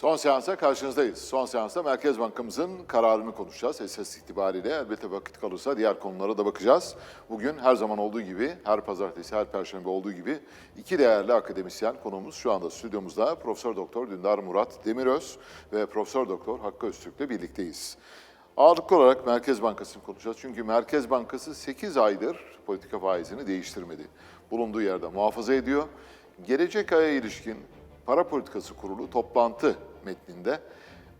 Son seansa karşınızdayız. Son seansta Merkez Bankamızın kararını konuşacağız. Esas itibariyle elbette vakit kalırsa diğer konulara da bakacağız. Bugün her zaman olduğu gibi, her pazartesi, her perşembe olduğu gibi iki değerli akademisyen konuğumuz şu anda stüdyomuzda. Profesör Doktor Dündar Murat Demiröz ve Profesör Doktor Hakkı Öztürk'le birlikteyiz. Ağırlıklı olarak Merkez Bankası'nı konuşacağız. Çünkü Merkez Bankası 8 aydır politika faizini değiştirmedi. Bulunduğu yerde muhafaza ediyor. Gelecek aya ilişkin Para Politikası Kurulu toplantı metninde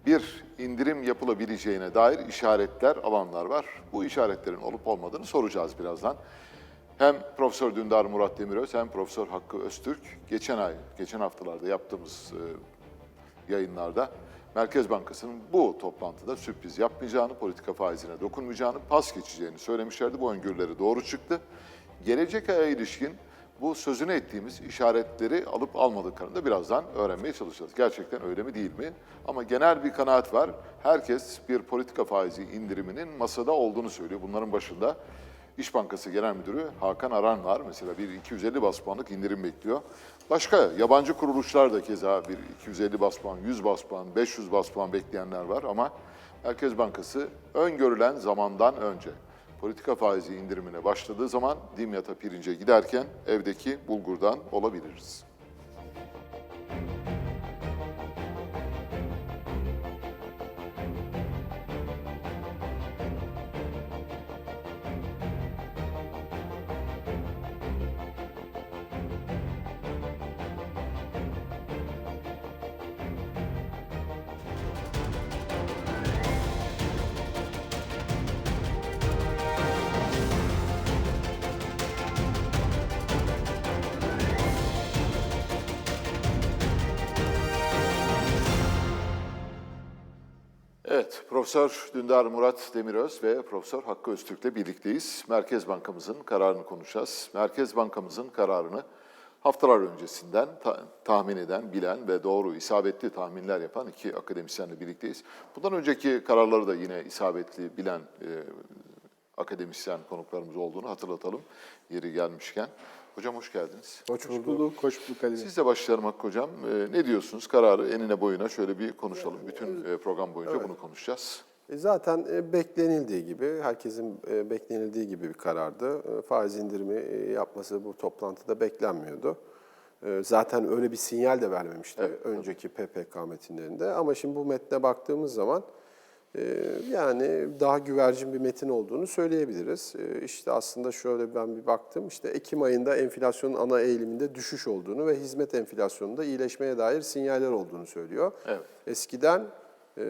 bir indirim yapılabileceğine dair işaretler alanlar var. Bu işaretlerin olup olmadığını soracağız birazdan. Hem Profesör Dündar Murat Demiröz hem Profesör Hakkı Öztürk geçen ay, geçen haftalarda yaptığımız e, yayınlarda Merkez Bankası'nın bu toplantıda sürpriz yapmayacağını, politika faizine dokunmayacağını, pas geçeceğini söylemişlerdi. Bu öngörüleri doğru çıktı. Gelecek aya ilişkin bu sözünü ettiğimiz işaretleri alıp almadıklarını da birazdan öğrenmeye çalışacağız. Gerçekten öyle mi değil mi? Ama genel bir kanaat var. Herkes bir politika faizi indiriminin masada olduğunu söylüyor. Bunların başında İş Bankası Genel Müdürü Hakan Aran var. Mesela bir 250 bas puanlık indirim bekliyor. Başka yabancı kuruluşlar da keza bir 250 bas puan, 100 bas puan, 500 bas puan bekleyenler var ama Merkez Bankası öngörülen zamandan önce politika faizi indirimine başladığı zaman dimyata pirince giderken evdeki bulgurdan olabiliriz. Profesör Dündar Murat Demiröz ve Profesör Hakkı Öztürk'le birlikteyiz. Merkez Bankamızın kararını konuşacağız. Merkez Bankamızın kararını haftalar öncesinden ta- tahmin eden, bilen ve doğru, isabetli tahminler yapan iki akademisyenle birlikteyiz. Bundan önceki kararları da yine isabetli, bilen e, akademisyen konuklarımız olduğunu hatırlatalım yeri gelmişken. Hocam hoş geldiniz. Hoş bulduk. Hoş bulduk Ali Bey. Sizle başlayalım Hakkı Hocam. Ee, ne diyorsunuz? Kararı enine boyuna şöyle bir konuşalım. Bütün e, program boyunca bunu konuşacağız. E, Zaten e, beklenildiği gibi, herkesin e, beklenildiği gibi bir karardı. E, Faiz indirimi e, yapması bu toplantıda beklenmiyordu. E, Zaten öyle bir sinyal de vermemişti önceki PPK metinlerinde. Ama şimdi bu metne baktığımız zaman e, yani daha güvercin bir metin olduğunu söyleyebiliriz. E, İşte aslında şöyle ben bir baktım, işte Ekim ayında enflasyonun ana eğiliminde düşüş olduğunu ve hizmet enflasyonunda iyileşmeye dair sinyaller olduğunu söylüyor. Evet. Eskiden e,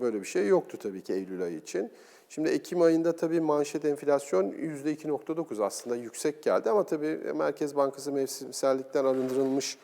böyle bir şey yoktu tabii ki Eylül ayı için. Şimdi Ekim ayında tabii manşet enflasyon %2.9 aslında yüksek geldi ama tabii Merkez Bankası mevsimsellikten arındırılmış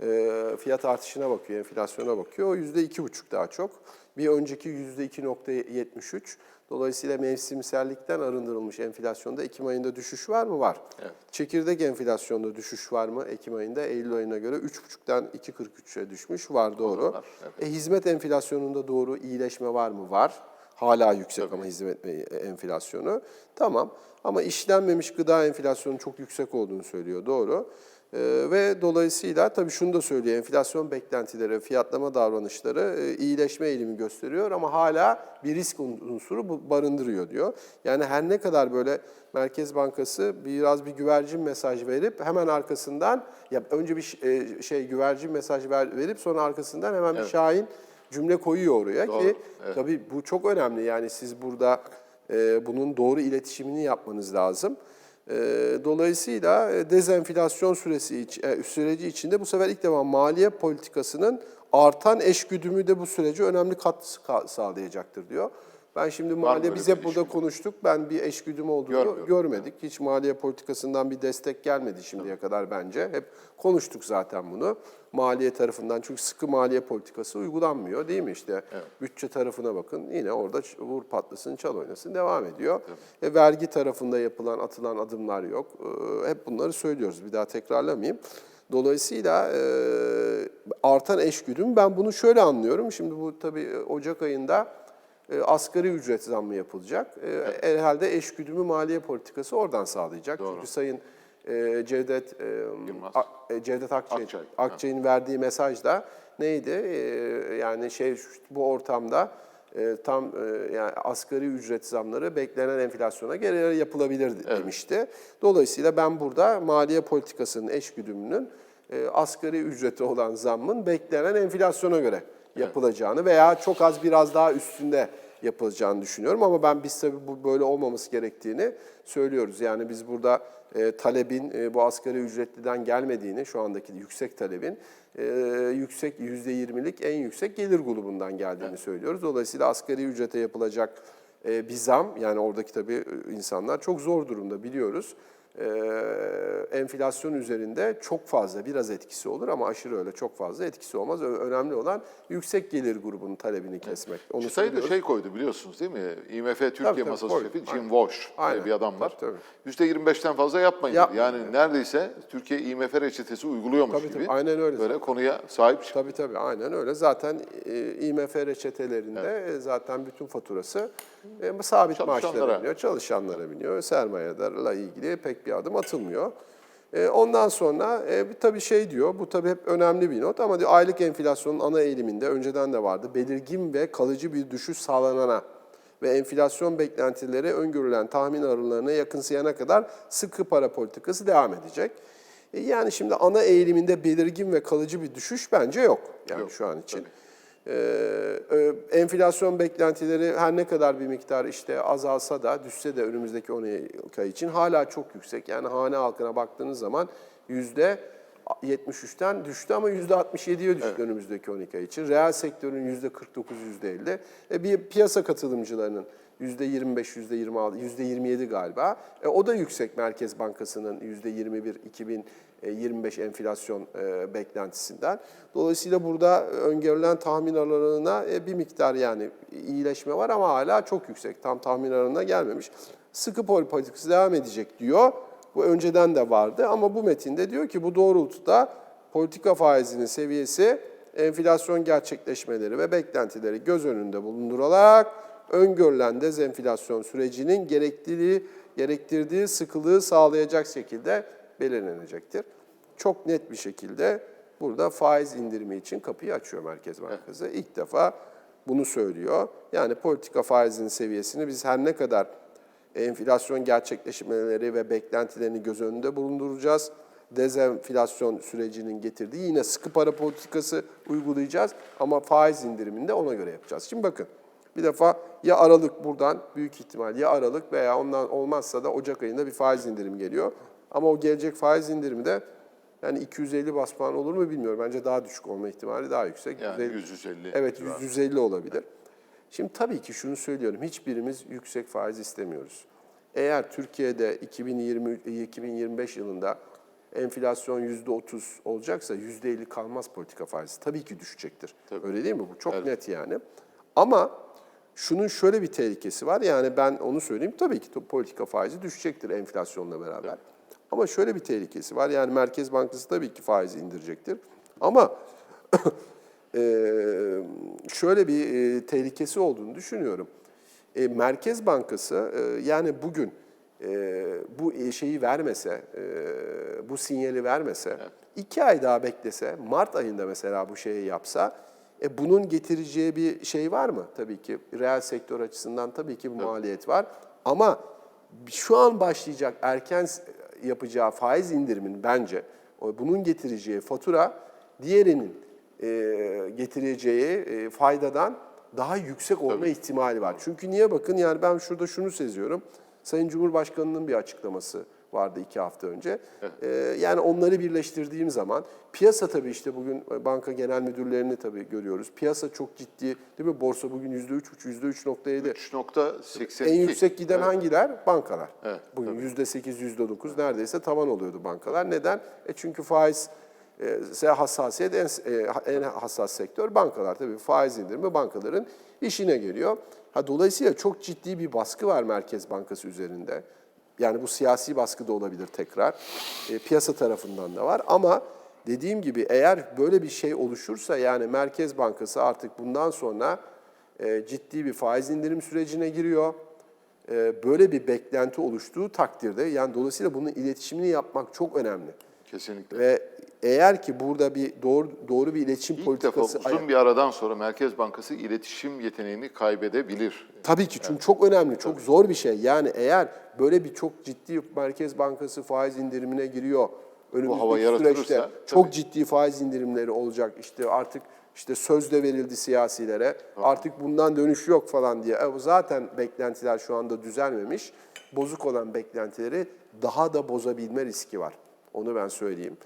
e, fiyat artışına bakıyor, enflasyona bakıyor. O %2.5 daha çok. Bir önceki %2.73. Dolayısıyla mevsimsellikten arındırılmış enflasyonda Ekim ayında düşüş var mı? Var. Evet. Çekirdek enflasyonda düşüş var mı? Ekim ayında Eylül ayına göre 3.5'tan 2.43'e düşmüş. Var doğru. var, evet. E, hizmet enflasyonunda doğru iyileşme var mı? Var. Hala yüksek ama hizmet enflasyonu. Tamam ama işlenmemiş gıda enflasyonu çok yüksek olduğunu söylüyor. Doğru. Ee, ve dolayısıyla tabii şunu da söylüyor. Enflasyon beklentileri, fiyatlama davranışları e, iyileşme eğilimi gösteriyor ama hala bir risk unsuru barındırıyor diyor. Yani her ne kadar böyle Merkez Bankası biraz bir güvercin mesaj verip hemen arkasından ya önce bir e, şey güvercin mesaj ver- verip sonra arkasından hemen bir şahin cümle koyuyor oraya Doğru, ki evet. tabii bu çok önemli. Yani siz burada e, bunun doğru iletişimini yapmanız lazım. E, dolayısıyla e, dezenflasyon süresi iç- e, süreci içinde bu sefer ilk defa maliye politikasının artan eşgüdümü de bu sürece önemli katkı sağlayacaktır diyor. Ben şimdi maliye biz hep burada konuştuk. Ben bir eşgüdüm olduğunu görmedik. Hiç maliye politikasından bir destek gelmedi şimdiye kadar bence. Hep konuştuk zaten bunu. Maliye tarafından çünkü sıkı maliye politikası uygulanmıyor değil mi işte? Bütçe tarafına bakın yine orada vur patlasın çal oynasın devam ediyor. E, vergi tarafında yapılan atılan adımlar yok. E, hep bunları söylüyoruz bir daha tekrarlamayayım. Dolayısıyla e, artan eşgüdüm ben bunu şöyle anlıyorum. Şimdi bu tabii Ocak ayında e, asgari ücret zammı yapılacak. E, Herhalde eşgüdümü maliye politikası oradan sağlayacak. Çünkü Sayın e, Cevdet e. A- e, Cevdet Akçay, Akçay, Akçay'ın verdiği mesaj da neydi? E, yani şey bu ortamda e, tam e, yani asgari ücret zamları beklenen enflasyona göre yapılabilir demişti. Dolayısıyla ben burada maliye politikasının eşgüdümünün e, asgari ücreti olan zammın beklenen enflasyona göre yapılacağını veya çok az biraz daha üstünde yapılacağını düşünüyorum. Ama ben biz tabii bu böyle olmaması gerektiğini söylüyoruz. Yani biz burada e, talebin e, bu asgari ücretliden gelmediğini, şu andaki yüksek talebin e, yüksek %20'lik en yüksek gelir grubundan geldiğini söylüyoruz. Dolayısıyla asgari ücrete yapılacak e, bir zam, yani oradaki tabii e, insanlar çok zor durumda biliyoruz. E, enflasyon üzerinde çok fazla biraz etkisi olur ama aşırı öyle çok fazla etkisi olmaz. Önemli olan yüksek gelir grubunun talebini kesmek. Onu Çıtay'ı da şey koydu biliyorsunuz değil mi? IMF Türkiye tabii, Masası koydu. şefi Jim Aynen. Walsh Aynen. bir adam var. Tabii, %25'ten fazla yapmayın. Yapmayın, Yani neredeyse Türkiye IMF reçetesi uyguluyormuş Tabii, gibi. tabii, aynen öyle Böyle konuya sahip çıktı. Tabii tabii aynen öyle. Zaten e, IMF reçetelerinde e, zaten bütün faturası e, sabit maaşlara biniyor, çalışanlara biniyor. Sermayedarla ilgili pek bir adım atılmıyor. E, Ondan sonra e, bir tabii şey diyor, bu tabii hep önemli bir not ama diyor, aylık enflasyonun ana eğiliminde önceden de vardı. Belirgin ve kalıcı bir düşüş sağlanana ve enflasyon beklentileri öngörülen tahmin aralarına yakınsayana kadar sıkı para politikası devam edecek. E, Yani şimdi ana eğiliminde belirgin ve kalıcı bir düşüş bence yok yani Yok, şu an için. tabii. Ee, e, enflasyon beklentileri her ne kadar bir miktar işte azalsa da düşse de önümüzdeki 10 ay için hala çok yüksek. Yani hane halkına baktığınız zaman yüzde 73'ten düştü ama yüzde 67'ye düştü önümüzdeki 12 ay için. Reel sektörün yüzde 49, yüzde 50. E bir piyasa katılımcılarının 25, yüzde 26, yüzde 27 galiba. E o da yüksek Merkez Bankası'nın yüzde 21, 2025 enflasyon e, beklentisinden. Dolayısıyla burada öngörülen tahmin aralığına e, bir miktar yani iyileşme var ama hala çok yüksek. Tam tahmin aralığına gelmemiş. Sıkı politikası devam edecek diyor. Bu önceden de vardı ama bu metinde diyor ki bu doğrultuda politika faizinin seviyesi enflasyon gerçekleşmeleri ve beklentileri göz önünde bulundurularak öngörülen dezenflasyon sürecinin gerekliliği, gerektirdiği sıkılığı sağlayacak şekilde belirlenecektir. Çok net bir şekilde burada faiz indirimi için kapıyı açıyor Merkez Bankası. İlk defa bunu söylüyor. Yani politika faizinin seviyesini biz her ne kadar enflasyon gerçekleşmeleri ve beklentilerini göz önünde bulunduracağız. Dezenflasyon sürecinin getirdiği yine sıkı para politikası uygulayacağız ama faiz indirimini de ona göre yapacağız. Şimdi bakın bir defa ya Aralık buradan büyük ihtimal ya Aralık veya ondan olmazsa da Ocak ayında bir faiz indirim geliyor. Ama o gelecek faiz indirimi de yani 250 bas puan olur mu bilmiyorum. Bence daha düşük olma ihtimali daha yüksek. Yani 150 150 Evet civarı. 150 olabilir. Şimdi tabii ki şunu söylüyorum. Hiçbirimiz yüksek faiz istemiyoruz. Eğer Türkiye'de 2020 2025 yılında enflasyon %30 olacaksa %50 kalmaz politika faizi. Tabii ki düşecektir. Öyle değil mi? Bu çok Evet. net yani. Ama şunun şöyle bir tehlikesi var. Yani ben onu söyleyeyim. Tabii ki politika faizi düşecektir enflasyonla beraber. Ama şöyle bir tehlikesi var. Yani Merkez Bankası tabii ki faizi indirecektir. Ama şöyle bir e, tehlikesi olduğunu düşünüyorum. E, Merkez Bankası e, yani bugün e, bu şeyi vermese, e, bu sinyali vermese, iki ay daha beklese, Mart ayında mesela bu şeyi yapsa, e, bunun getireceği bir şey var mı? Tabii ki reel sektör açısından tabii ki bir maliyet var. Ama şu an başlayacak erken yapacağı faiz indirimin bence bunun getireceği fatura diğerinin e, getireceği e, faydadan daha yüksek olma ihtimali var. Çünkü niye bakın yani ben şurada şunu seziyorum. Sayın Cumhurbaşkanı'nın bir açıklaması vardı iki hafta önce. E, yani onları birleştirdiğim zaman piyasa tabii işte bugün banka genel müdürlerini tabii görüyoruz. Piyasa çok ciddi değil mi? Borsa bugün %3, %3.7. 3.82. En yüksek giden hangiler? Bankalar. Evet, Bugün yüzde 8, yüzde 9 neredeyse tavan oluyordu bankalar. Neden? E çünkü faiz e, hassasiyet en, e, en hassas sektör bankalar. Tabii faiz indirimi bankaların işine geliyor. Ha, dolayısıyla çok ciddi bir baskı var Merkez Bankası üzerinde. Yani bu siyasi baskı da olabilir tekrar. E, piyasa tarafından da var ama dediğim gibi eğer böyle bir şey oluşursa yani Merkez Bankası artık bundan sonra e, ciddi bir faiz indirim sürecine giriyor. e, böyle bir beklenti oluştuğu takdirde yani dolayısıyla bunun iletişimini yapmak çok önemli. Kesinlikle. Ve eğer ki burada bir doğru doğru bir iletişim İlk defa politikası uzun bir aradan sonra Merkez Bankası iletişim yeteneğini kaybedebilir. Tabii ki çünkü çok önemli, çok zor bir şey. Yani eğer böyle bir çok ciddi Merkez Bankası faiz indirimine giriyor, önümüzdeki hava süreçte tabii. çok ciddi faiz indirimleri olacak. İşte artık işte söz de verildi siyasilere. Artık bundan dönüş yok falan diye. E, zaten beklentiler şu anda düzelmemiş. Bozuk olan beklentileri daha da bozabilme riski var. Onu ben söyleyeyim.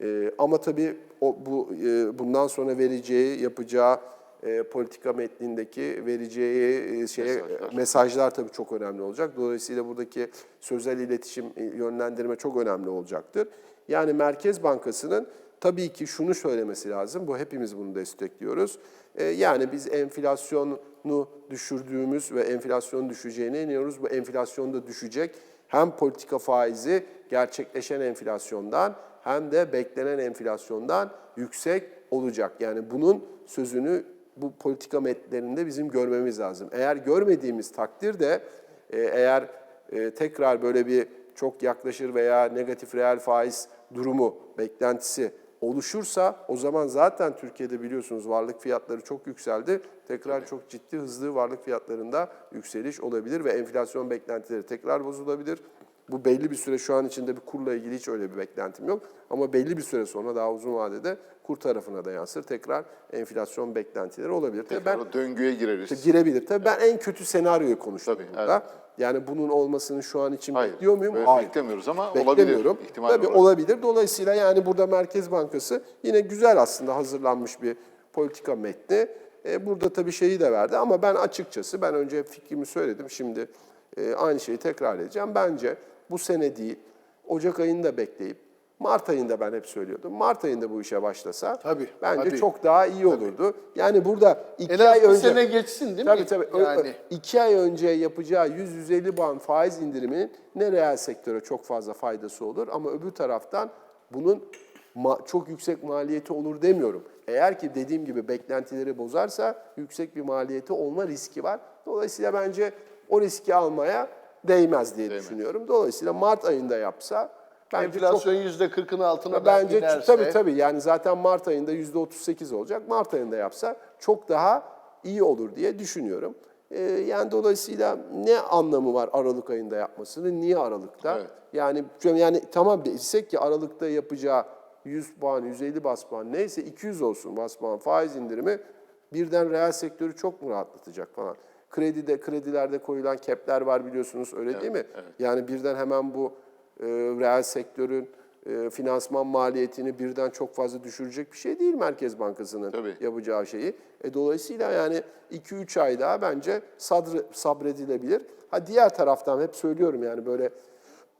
E, ama tabii o, bu e, bundan sonra vereceği, yapacağı e, politika metnindeki vereceği e, şeye Mesajlar. mesajlar tabii çok önemli olacak. Dolayısıyla buradaki sözel iletişim, e, yönlendirme çok önemli olacaktır. Yani Merkez Bankası'nın tabii ki şunu söylemesi lazım, bu hepimiz bunu destekliyoruz. E, Yani biz enflasyonu düşürdüğümüz ve enflasyonun düşeceğine inanıyoruz. Bu enflasyon da düşecek. Hem politika faizi gerçekleşen enflasyondan hem de beklenen enflasyondan yüksek olacak. Yani bunun sözünü bu politika metnlerinde bizim görmemiz lazım. Eğer görmediğimiz takdirde e, eğer e, tekrar böyle bir çok yaklaşır veya negatif reel faiz durumu, beklentisi oluşursa o zaman zaten Türkiye'de biliyorsunuz varlık fiyatları çok yükseldi. Tekrar çok ciddi hızlı varlık fiyatlarında yükseliş olabilir ve enflasyon beklentileri tekrar bozulabilir. Bu belli bir süre şu an içinde bir kurla ilgili hiç öyle bir beklentim yok. Ama belli bir süre sonra daha uzun vadede kur tarafına da yansır. Tekrar enflasyon beklentileri olabilir. Tekrar ben döngüye gireriz. girebilir. Tabii ben en kötü senaryoyu konuştum Tabii, burada. Yani bunun olmasını şu an için Hayır, bekliyor muyum? Hayır. beklemiyoruz ama Beklemiyorum. olabilir. ihtimal Tabii olarak. olabilir. Dolayısıyla yani burada Merkez Bankası yine güzel aslında hazırlanmış bir politika metni. E, burada tabii şeyi de verdi ama ben açıkçası ben önce fikrimi söyledim. Şimdi e, aynı şeyi tekrar edeceğim. Bence bu sene değil, Ocak ayında bekleyip Mart ayında ben hep söylüyordum. Mart ayında bu işe başlasa Tabii, bence tabii. çok daha iyi olurdu. Yani burada iki En ay önce sene geçsin değil mi? Tabii tabii. Yani. iki ay önce yapacağı 100-150 puan faiz indiriminin ne reel sektöre çok fazla faydası olur ama öbür taraftan bunun çok yüksek maliyeti olur demiyorum. Eğer ki dediğim gibi beklentileri bozarsa yüksek bir maliyeti olma riski var. Dolayısıyla bence o riski almaya değmez diye düşünüyorum. Dolayısıyla Mart ayında yapsa bence çok Enflasyon yüzde kırkın altına da Bence inerse, tabii tabii yani zaten Mart ayında %38 olacak. Mart ayında yapsa çok daha iyi olur diye düşünüyorum. Ee, yani dolayısıyla ne anlamı var Aralık ayında yapmasının? Niye Aralık'ta? Evet. Yani yani tamam desek ki Aralık'ta yapacağı 100 puan, 150 bas puan neyse 200 olsun bas puan faiz indirimi birden reel sektörü çok mu rahatlatacak falan. Kredide, kredilerde koyulan kepler var biliyorsunuz öyle değil mi? Yani birden hemen bu e, reel sektörün e, finansman maliyetini birden çok fazla düşürecek bir şey değil Merkez Bankası'nın Tabii. yapacağı şeyi. E, dolayısıyla yani 2-3 ay daha bence sadr, sabredilebilir. Ha diğer taraftan hep söylüyorum yani böyle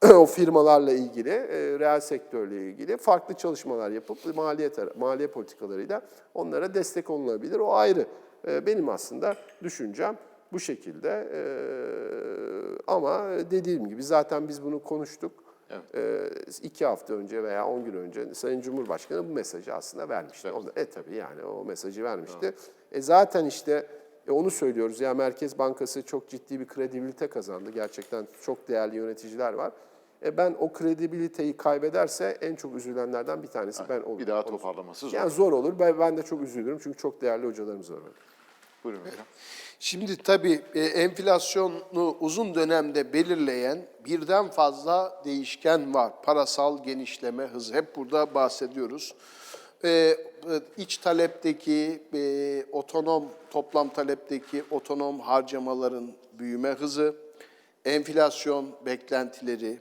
o firmalarla ilgili, e, reel sektörle ilgili farklı çalışmalar yapıp maliye, maliye politikalarıyla onlara destek olunabilir. O ayrı. E, benim aslında düşüncem bu şekilde. E, ama dediğim gibi zaten biz bunu konuştuk. E, iki hafta önce veya on gün önce Sayın Cumhurbaşkanı bu mesajı aslında vermişti. O da- E tabii yani o mesajı vermişti. E zaten işte e onu söylüyoruz ya Merkez Bankası çok ciddi bir kredibilite kazandı. Gerçekten çok değerli yöneticiler var. E ben o kredibiliteyi kaybederse en çok üzülenlerden bir tanesi ben olurum. Bir daha Onu- toparlaması zor. Yani zor olur. Ben, ben de çok üzülürüm çünkü çok değerli hocalarımız var. Buyurun hocam. Şimdi tabii e, enflasyonu uzun dönemde belirleyen birden fazla değişken var. Parasal genişleme hızı. Hep burada bahsediyoruz. E, e, iç talepteki, e, otonom, toplam talepteki otonom harcamaların büyüme hızı, enflasyon beklentileri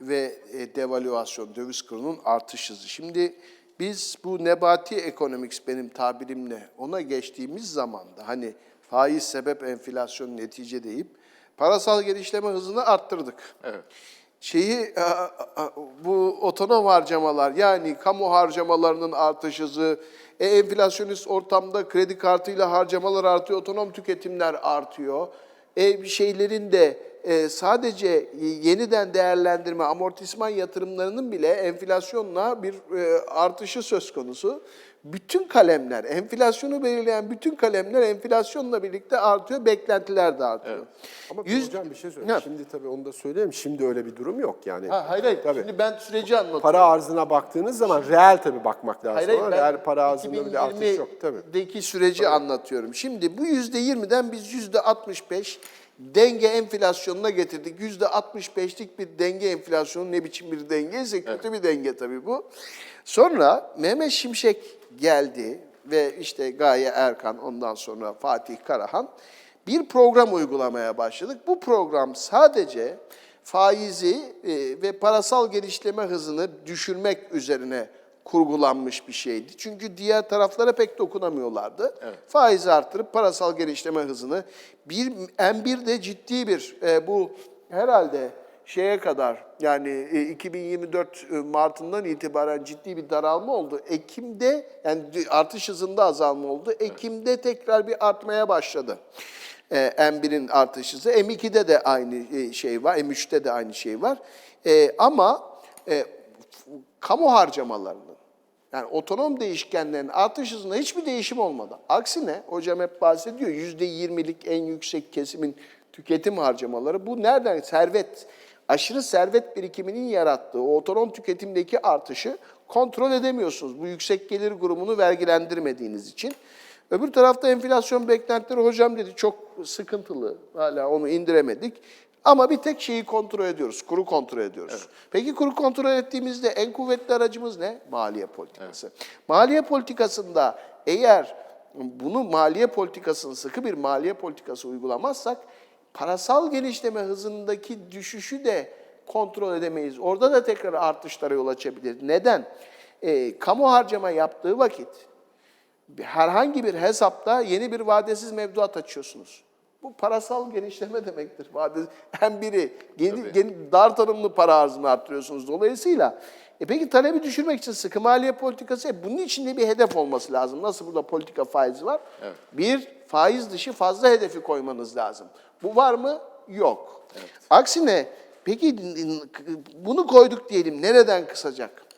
ve e, devalüasyon, döviz kurunun artış hızı. Şimdi biz bu nebati ekonomiks benim tabirimle ona geçtiğimiz zaman da hani faiz sebep enflasyon netice deyip parasal genişleme hızını arttırdık. Evet. Şeyi bu otonom harcamalar yani kamu harcamalarının artış hızı, e, enflasyonist ortamda kredi kartıyla harcamalar artıyor, otonom tüketimler artıyor. E, şeylerin de e, sadece yeniden değerlendirme, amortisman yatırımlarının bile enflasyonla bir e, artışı söz konusu. Bütün kalemler, enflasyonu belirleyen bütün kalemler enflasyonla birlikte artıyor, beklentiler de artıyor. Ama Yüz- hocam bir şey söyleyeyim. Şimdi tabii onu da söyleyeyim. Şimdi öyle bir durum yok yani. Ha, hayır hayır. Tabii. Şimdi ben süreci anlatıyorum. Para arzına baktığınız zaman reel tabii bakmak lazım. Hayır, hayır, reel para arzında bir artış yok tabii. 2020'deki süreci anlatıyorum. Şimdi bu yüzde yirmiden biz yüzde 65 denge enflasyonuna getirdik. Yüzde 65'lik bir denge enflasyonu ne biçim bir dengeyse kötü bir denge tabii bu. Sonra Mehmet Şimşek geldi ve işte Gaye Erkan ondan sonra Fatih Karahan bir program uygulamaya başladık. Bu program sadece faizi e, ve parasal genişleme hızını düşürmek üzerine kurgulanmış bir şeydi. Çünkü diğer taraflara pek dokunamıyorlardı. Faizi arttırıp parasal genişleme hızını bir M1'de ciddi bir e, bu herhalde şeye kadar yani e, 2024 Mart'ından itibaren ciddi bir daralma oldu. Ekim'de yani artış hızında azalma oldu. Ekim'de tekrar bir artmaya başladı. E, M1'in artış hızı. M2'de de aynı e, şey var. M3'te de aynı şey var. E, ama e, kamu harcamalarının yani otonom değişkenlerin artış hızında hiçbir değişim olmadı. Aksine hocam hep bahsediyor yüzde yirmilik en yüksek kesimin tüketim harcamaları. Bu nereden? Servet, aşırı servet birikiminin yarattığı o otonom tüketimdeki artışı kontrol edemiyorsunuz. Bu yüksek gelir grubunu vergilendirmediğiniz için. Öbür tarafta enflasyon beklentileri hocam dedi çok sıkıntılı. Hala onu indiremedik. Ama bir tek şeyi kontrol ediyoruz, kuru kontrol ediyoruz. Peki kuru kontrol ettiğimizde en kuvvetli aracımız ne? Maliye politikası. Maliye politikasında eğer bunu maliye politikasını, sıkı bir maliye politikası uygulamazsak parasal genişleme hızındaki düşüşü de kontrol edemeyiz. Orada da tekrar artışlara yol açabilir. Neden? Ee, kamu harcama yaptığı vakit herhangi bir hesapta yeni bir vadesiz mevduat açıyorsunuz. Bu parasal genişleme demektir. Vade, hem biri geni, geni- dar tanımlı para arzını arttırıyorsunuz. Dolayısıyla e peki talebi düşürmek için sıkı maliye politikası e bunun içinde bir hedef olması lazım. Nasıl burada politika faizi var? Bir faiz dışı fazla hedefi koymanız lazım. Bu var mı? Yok. Aksine peki bunu koyduk diyelim nereden kısacak?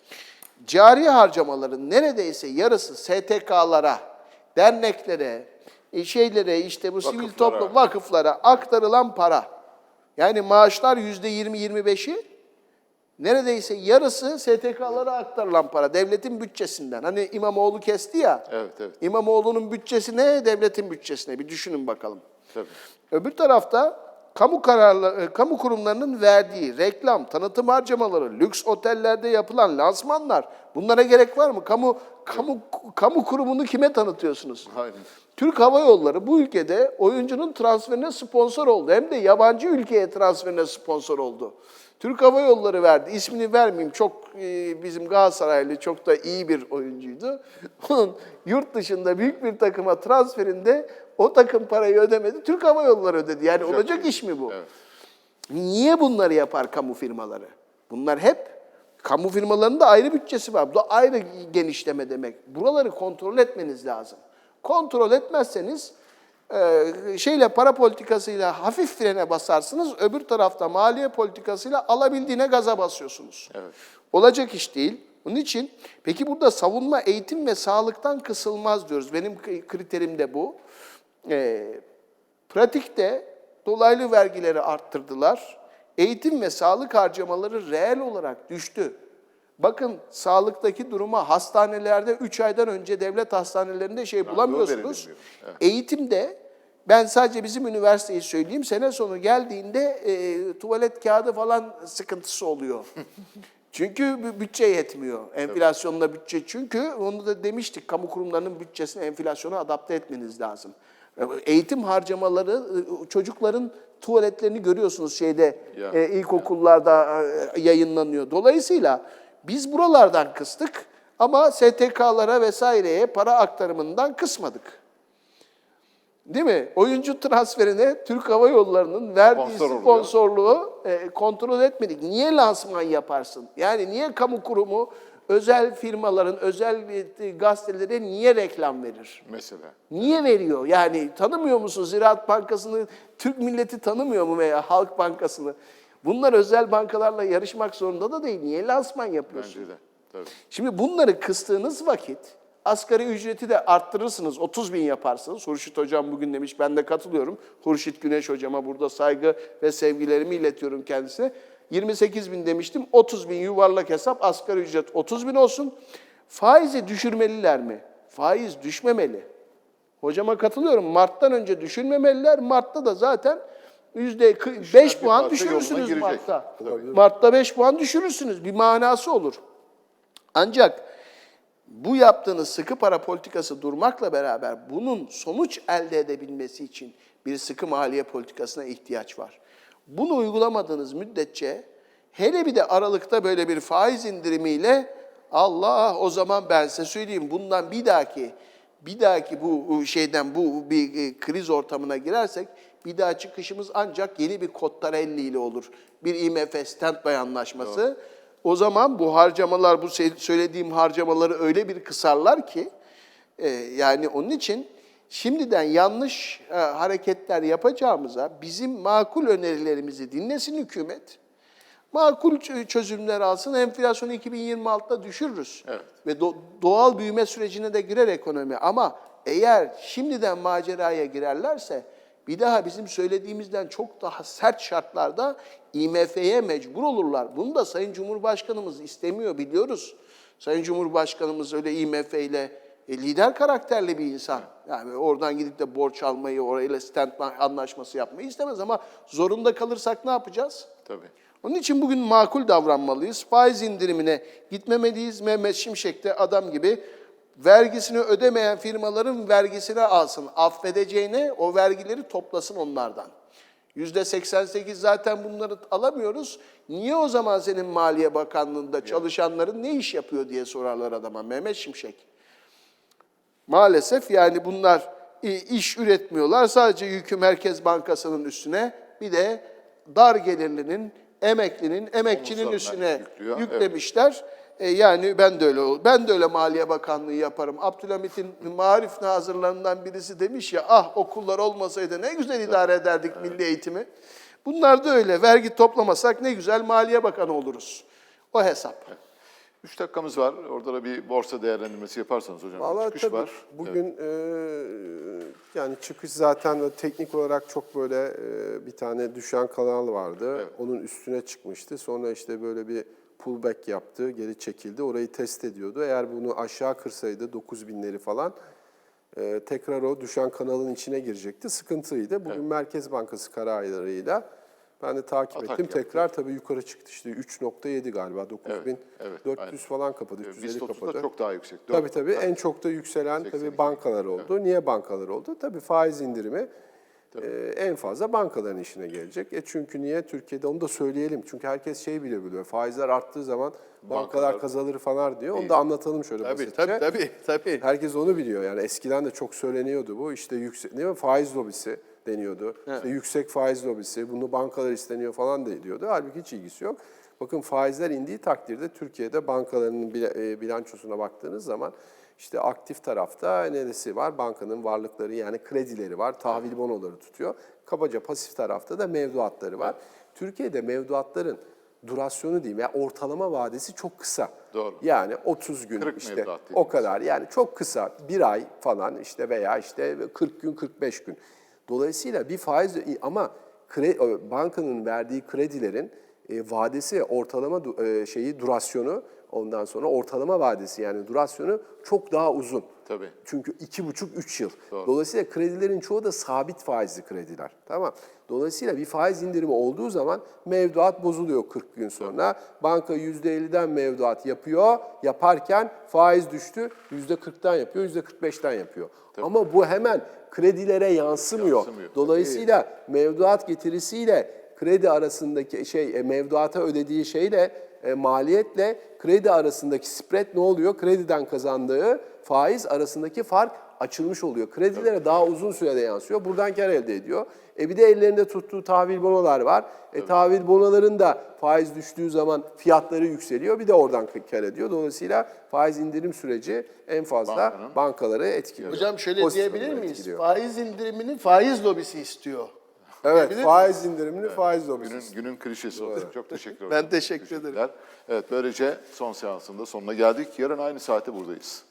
cari harcamaların neredeyse yarısı STK'lara, derneklere, e, şeylere işte bu sivil Vakıflara. toplum vakıflara aktarılan para. Yani maaşlar yüzde 20-25'i neredeyse yarısı STK'lara aktarılan para devletin bütçesinden. Hani İmamoğlu kesti ya. Evet, evet. İmamoğlu'nun bütçesine, devletin bütçesine bir düşünün bakalım. Tabii. Öbür tarafta kamu kararları, kamu kurumlarının verdiği reklam, tanıtım harcamaları, lüks otellerde yapılan lansmanlar bunlara gerek var mı? Kamu kamu kamu kurumunu kime tanıtıyorsunuz? Aynen. Türk Hava Yolları bu ülkede oyuncunun transferine sponsor oldu. Hem de yabancı ülkeye transferine sponsor oldu. Türk Hava Yolları verdi. İsmini vermeyeyim. Çok e, bizim Galatasaraylı çok da iyi bir oyuncuydu. Onun yurt dışında büyük bir takıma transferinde o takım parayı ödemedi. Türk Hava Yolları ödedi. Yani olacak iş mi bu? Evet. Niye bunları yapar kamu firmaları? Bunlar hep kamu firmalarının da ayrı bütçesi var. Bu da ayrı genişleme demek. Buraları kontrol etmeniz lazım. Kontrol etmezseniz şeyle para politikasıyla hafif frene basarsınız. Öbür tarafta maliye politikasıyla alabildiğine gaza basıyorsunuz. Evet. Olacak iş değil. Bunun için peki burada savunma, eğitim ve sağlıktan kısılmaz diyoruz. Benim kriterim de bu. E, pratikte dolaylı vergileri arttırdılar. Eğitim ve sağlık harcamaları reel olarak düştü. Bakın sağlıktaki duruma hastanelerde 3 aydan önce devlet hastanelerinde şey bulamıyorsunuz. Evet. Eğitimde ben sadece bizim üniversiteyi söyleyeyim. Sene sonu geldiğinde e, tuvalet kağıdı falan sıkıntısı oluyor. Çünkü bü- bütçe yetmiyor. Enflasyonla bütçe. Çünkü onu da demiştik kamu kurumlarının bütçesini enflasyona adapte etmeniz lazım. E, Eğitim harcamaları e, çocukların tuvaletlerini görüyorsunuz şeyde Ya, e, ilkokullarda e, yayınlanıyor. Dolayısıyla biz buralardan kıstık ama STK'lara vesaireye para aktarımından kısmadık. Değil mi? Oyuncu transferine Türk Hava Yolları'nın verdiği Sponsor oluyor. sponsorluğu e, kontrol etmedik. Niye lansman yaparsın? Yani niye kamu kurumu özel firmaların, özel e, gazetelere niye reklam verir? Mesela. Niye veriyor? Yani tanımıyor musun Ziraat Bankası'nı, Türk milleti tanımıyor mu veya Halk Bankası'nı? Bunlar özel bankalarla yarışmak zorunda da değil. Niye lansman yapıyorsun? Bence de. Tabii. Şimdi bunları kıstığınız vakit Asgari ücreti de arttırırsınız, 30 bin yaparsınız. Hurşit Hocam bugün demiş, ben de katılıyorum. Hurşit Güneş Hocama burada saygı ve sevgilerimi iletiyorum kendisine. 28 bin demiştim, 30 bin yuvarlak hesap, asgari ücret 30 bin olsun. Faizi düşürmeliler mi? Faiz düşmemeli. Hocama katılıyorum. Mart'tan önce düşürmemeliler. Mart'ta da zaten yüzde kı- beş bir puan parça yoluna düşürürsünüz. Mart'ta. Mart'ta 5 puan düşürürsünüz. Bir manası olur. Ancak bu yaptığınız sıkı para politikası durmakla beraber bunun sonuç elde edebilmesi için bir sıkı maliye politikasına ihtiyaç var. Bunu uygulamadığınız müddetçe hele bir de Aralık'ta böyle bir faiz indirimiyle Allah o zaman ben size söyleyeyim bundan bir dahaki bir dahaki bu şeyden bu bir e, kriz ortamına girersek bir daha çıkışımız ancak yeni bir Cottarelli ile olur. Bir IMF standby anlaşması. O zaman bu harcamalar, bu söylediğim harcamaları öyle bir kısarlar ki e, yani onun için şimdiden yanlış e, hareketler yapacağımıza bizim makul önerilerimizi dinlesin hükümet. Makul çözümler alsın, enflasyonu 2026'da düşürürüz. Evet. Ve do- doğal büyüme sürecine de girer ekonomi. Ama eğer şimdiden maceraya girerlerse bir daha bizim söylediğimizden çok daha sert şartlarda IMF'ye mecbur olurlar. Bunu da Sayın Cumhurbaşkanımız istemiyor biliyoruz. Sayın Cumhurbaşkanımız öyle IMF ile e, lider karakterli bir insan. Yani oradan gidip de borç almayı, orayla standby anlaşması yapmayı istemez ama zorunda kalırsak ne yapacağız? Tabii. Onun için bugün makul davranmalıyız. Faiz indirimine gitmemeliyiz. Mehmet Şimşek de adam gibi vergisini ödemeyen firmaların vergisini alsın. Affedeceğine o vergileri toplasın onlardan. Yüzde 88 zaten bunları alamıyoruz. Niye o zaman senin Maliye Bakanlığı'nda çalışanların ne iş yapıyor diye sorarlar adama Mehmet Şimşek. Maalesef yani bunlar iş üretmiyorlar. Sadece yükü Merkez Bankası'nın üstüne bir de dar gelirlinin, emeklinin, emekçinin Omuzlarına üstüne yüklüyor, yüklemişler. E, yani ben de öyle ben de öyle Maliye Bakanlığı yaparım. Abdülhamit'in marif nazırlarından birisi demiş ya ah okullar olmasaydı ne güzel idare ederdik milli eğitimi. Bunlar da öyle. Vergi toplamasak ne güzel Maliye Bakanı oluruz. O hesap. Üç dakikamız var. Orada da bir borsa değerlendirmesi yaparsanız hocam. Vallahi Çıkış tabii var. bugün e, yani çıkış zaten teknik olarak çok böyle e, bir tane düşen kanal vardı. Onun üstüne çıkmıştı. Sonra işte böyle bir pullback yaptı, geri çekildi. Orayı test ediyordu. Eğer bunu aşağı kırsaydı 9 binleri falan e, tekrar o düşen kanalın içine girecekti. Sıkıntıydı. Bugün Merkez Bankası kararlarıyla ben de takip Atak ettim. yaptı. Tekrar tabii yukarı çıktı işte 3.7 galiba 9400 evet, evet, falan kapadı, Ee, 350 BIST 30'da kapadı. çok daha yüksek. Tabii Dört- tabii en çok da yükselen 82. tabii bankalar oldu. Niye bankalar oldu? Tabii faiz indirimi e, en fazla bankaların işine gelecek. E çünkü niye? Türkiye'de onu da söyleyelim. Çünkü herkes şey bile biliyor. Faizler arttığı zaman bankalar, Bankalar- kazanır falan diyor. Onu da anlatalım şöyle Tabii basitçe. tabii tabii. tabii. Herkes onu biliyor. Yani eskiden de çok söyleniyordu bu. İşte yüksek, değil mi? Faiz lobisi deniyordu. İşte yüksek faiz lobisi, bunu bankalar isteniyor falan deniliyordu. Halbuki hiç ilgisi yok. Bakın faizler indiği takdirde Türkiye'de bankalarının bile- e, bilançosuna baktığınız zaman işte aktif tarafta neresi var? Bankanın varlıkları yani kredileri var, tahvil bonoları tutuyor. Kabaca pasif tarafta da mevduatları var. Türkiye'de mevduatların durasyonu diyeyim ya ortalama vadesi çok kısa. Doğru. Yani 30 gün Kırık işte mevduat o kadar yani çok kısa bir ay falan işte veya işte 40 gün 45 gün. Dolayısıyla bir faiz ama kre- bankanın verdiği kredilerin e, vadesi ortalama e, şeyi durasyonu ondan sonra ortalama vadesi yani durasyonu çok daha uzun. Tabii. Çünkü iki buçuk, üç yıl. Dolayısıyla kredilerin çoğu da sabit faizli krediler. Tamam. Dolayısıyla bir faiz indirimi olduğu zaman mevduat bozuluyor 40 gün sonra. Banka %50'den mevduat yapıyor. Yaparken faiz düştü. %40'tan yapıyor, %45'ten yapıyor. Ama bu hemen kredilere yansımıyor. Yansımıyor. Dolayısıyla mevduat getirisiyle kredi arasındaki şey e, mevduata ödediği şeyle e, maliyetle kredi arasındaki spread ne oluyor? Krediden kazandığı faiz arasındaki fark açılmış oluyor. Kredilere daha uzun sürede yansıyor. Buradan kar elde ediyor. E bir de ellerinde tuttuğu tahvil bonolar var. E tahvil bonoların da faiz düştüğü zaman fiyatları yükseliyor. Bir de oradan kar ediyor. Dolayısıyla faiz indirim süreci en fazla Bankanın- bankaları etkiliyor. Hocam şöyle Pozitif diyebilir miyiz? etkiliyor. Faiz indirimini faiz lobisi istiyor. Evet, Diyebilir faiz indirimini faiz lobisi. Günün, günün klişesi oldu. Çok teşekkür ederim. Ben teşekkür ederim. Evet böylece son seansında sonuna geldik. Yarın aynı saate buradayız.